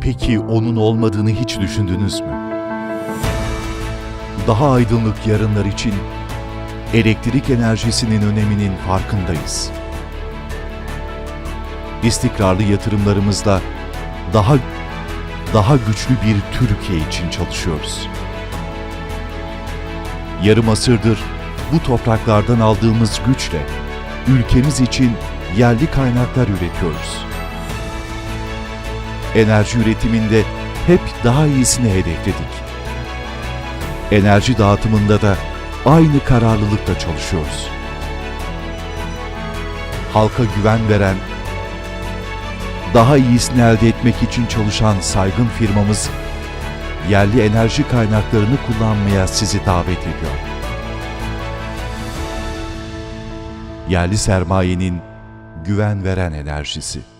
Peki onun olmadığını hiç düşündünüz mü? Daha aydınlık yarınlar için elektrik enerjisinin öneminin farkındayız. İstikrarlı yatırımlarımızla daha daha güçlü bir Türkiye için çalışıyoruz. Yarım asırdır bu topraklardan aldığımız güçle ülkemiz için yerli kaynaklar üretiyoruz. Enerji üretiminde hep daha iyisini hedefledik. Enerji dağıtımında da aynı kararlılıkla çalışıyoruz. Halka güven veren, daha iyisini elde etmek için çalışan saygın firmamız, yerli enerji kaynaklarını kullanmaya sizi davet ediyor. Yerli sermayenin güven veren enerjisi.